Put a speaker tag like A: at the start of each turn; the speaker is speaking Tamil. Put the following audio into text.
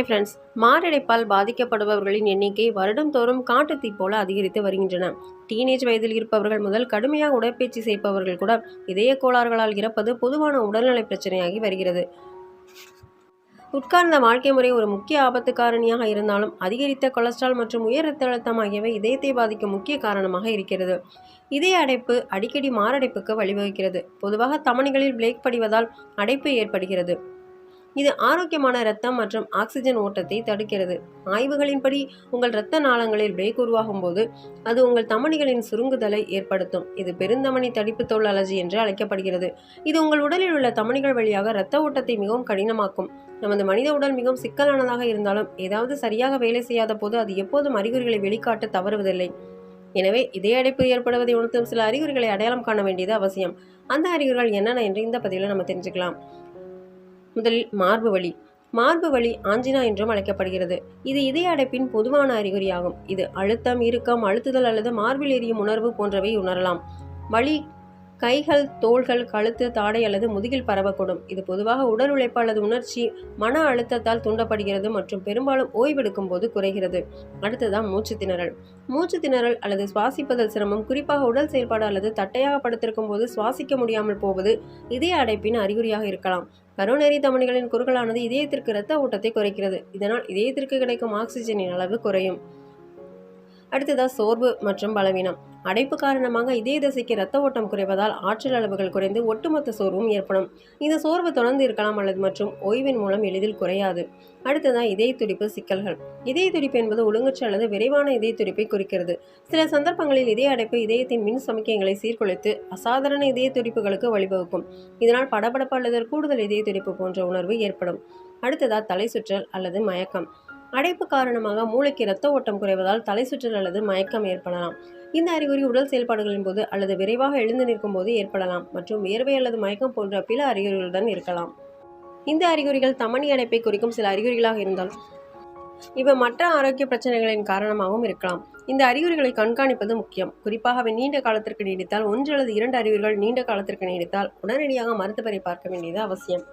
A: ஹாய் ஃப்ரெண்ட்ஸ் மாரடைப்பால் பாதிக்கப்படுபவர்களின் எண்ணிக்கை வருடந்தோறும் காட்டுத்தீ போல அதிகரித்து வருகின்றன. டீனேஜ் வயதில் இருப்பவர்கள் முதல் கடுமையாக உடற்பயிற்சி செய்பவர்கள் கூட இதய கோளாறுகளால் இறப்பது பொதுவான உடல்நலை பிரச்சனையாகி வருகிறது. உட்கார்ந்த வாழ்க்கை முறை ஒரு முக்கிய ஆபத்து காரணியாக இருந்தாலும் அதிகரித்த கொலஸ்ட்ரால் மற்றும் உயர் ரத்த அழுத்தம் ஆகியவை இதயத்தை பாதிக்கும் முக்கிய காரணமாக இருக்கிறது. இதய அடைப்பு அடிக்கடி மாரடைப்புக்கு வழிவகுக்கிறது. பொதுவாக தமணிகளில் பிளேக் படிவதால் அடைப்பு ஏற்படுகிறது. இது ஆரோக்கியமான இரத்தம் மற்றும் ஆக்சிஜன் ஓட்டத்தை தடுக்கிறது. ஆய்வுகளின்படி உங்கள் இரத்த நாளங்களில் பிரேக் உருவாகும் போது அது உங்கள் தமனிகளின் சுருங்குதலை ஏற்படுத்தும். இது பெருந்தமனி தடிப்பு தோல் அலர்ஜி என்று அழைக்கப்படுகிறது. இது உங்கள் உடலில் உள்ள தமனிகள் வழியாக இரத்த ஓட்டத்தை மிகவும் கடினமாக்கும். நமது மனித உடல் மிகவும் சிக்கலானதாக இருந்தாலும் ஏதாவது சரியாக வேலை செய்யாத போது அது எப்போதும் அறிகுறிகளை வெளிக்காட்ட தவறுவதில்லை. எனவே இதய அடைப்பு ஏற்படுவதை உணர்த்தும் சில அறிகுறிகளை அடையாளம் காண வேண்டியது அவசியம். அந்த அறிகுறிகள் என்னென்ன என்று இந்த பதிவில் நம்ம தெரிஞ்சுக்கலாம். முதலில் மார்பு வலி. மார்பு வலி ஆஞ்சினா என்றும் அழைக்கப்படுகிறது. இது இதய அடைப்பின் பொதுவான அறிகுறியாகும். இது அழுத்தம் இறுக்கம் அழுத்துதல் அல்லது மார்பில் எரியும் உணர்வு போன்றவை உணரலாம். வலி கைகள் தோள்கள் கழுத்து தாடை அல்லது முதுகில் பரவக்கூடும். இது பொதுவாக உடல் உழைப்பு அல்லது உணர்ச்சி மன அழுத்தத்தால் தூண்டப்படுகிறது மற்றும் பெரும்பாலும் ஓய்வெடுக்கும் போது குறைகிறது. அடுத்ததான் மூச்சு திணறல். மூச்சு திணறல் அல்லது சுவாசிப்பதில் சிரமம் குறிப்பாக உடல் செயல்பாடு அல்லது தட்டையாக படுத்திருக்கும் போது சுவாசிக்க முடியாமல் போவது இதய அடைப்பின் அறிகுறியாக இருக்கலாம். கரோனரி தமனிகளின் குறுகலானது இதயத்திற்கு இரத்த ஓட்டத்தை குறைக்கிறது. இதனால் இதயத்திற்கு கிடைக்கும் ஆக்சிஜனின் அளவு குறையும். அடுத்ததாக சோர்வு மற்றும் பலவீனம். அடைப்பு காரணமாக இதய தசைக்கு ரத்த ஓட்டம் குறைவதால் ஆற்றல் அளவுகள் குறைந்து ஒட்டுமொத்த சோர்வும் ஏற்படும். இந்த சோர்வு தொடர்ந்து இருக்கலாம் அல்லது மற்றும் ஓய்வின் மூலம் எளிதில் குறையாது. அடுத்ததான் இதய துடிப்பு சிக்கல்கள். இதய துடிப்பு என்பது ஒழுங்கற்ற அல்லது விரைவான இதய துடிப்பை குறிக்கிறது. சில சந்தர்ப்பங்களில் இதய அடைப்பு இதயத்தின் மின் சமிக்கைகளை சீர்குலைத்து அசாதாரண இதய துடிப்புகளுக்கு வழிவகுக்கும். இதனால் படபடப்பு அல்லது கூடுதல் இதய துடிப்பு போன்ற உணர்வு ஏற்படும். அடுத்ததா தலை சுற்றல் அல்லது மயக்கம். அடைப்பு காரணமாக மூளைக்கு இரத்த ஓட்டம் குறைவதால் தலை சுற்றல் அல்லது மயக்கம் ஏற்படலாம். இந்த அறிகுறி உடல் செயல்பாடுகளின் போது அல்லது விரைவாக எழுந்து நிற்கும் போது ஏற்படலாம் மற்றும் வியர்வை அல்லது மயக்கம் போன்ற பிற அறிகுறிகளுடன் இருக்கலாம். இந்த அறிகுறிகள் தமனி அடைப்பை குறிக்கும் சில அறிகுறிகளாக இருந்தால் இவை மற்ற ஆரோக்கிய பிரச்சனைகளின் காரணமாகவும் இருக்கலாம். இந்த அறிகுறிகளை கண்காணிப்பது முக்கியம். குறிப்பாக அவை நீண்ட காலத்திற்கு நீடித்தால் ஒன்று அல்லது இரண்டு அறிகுறிகள் நீண்ட காலத்திற்கு நீடித்தால் உடனடியாக மருத்துவரை பார்க்க வேண்டியது அவசியம்.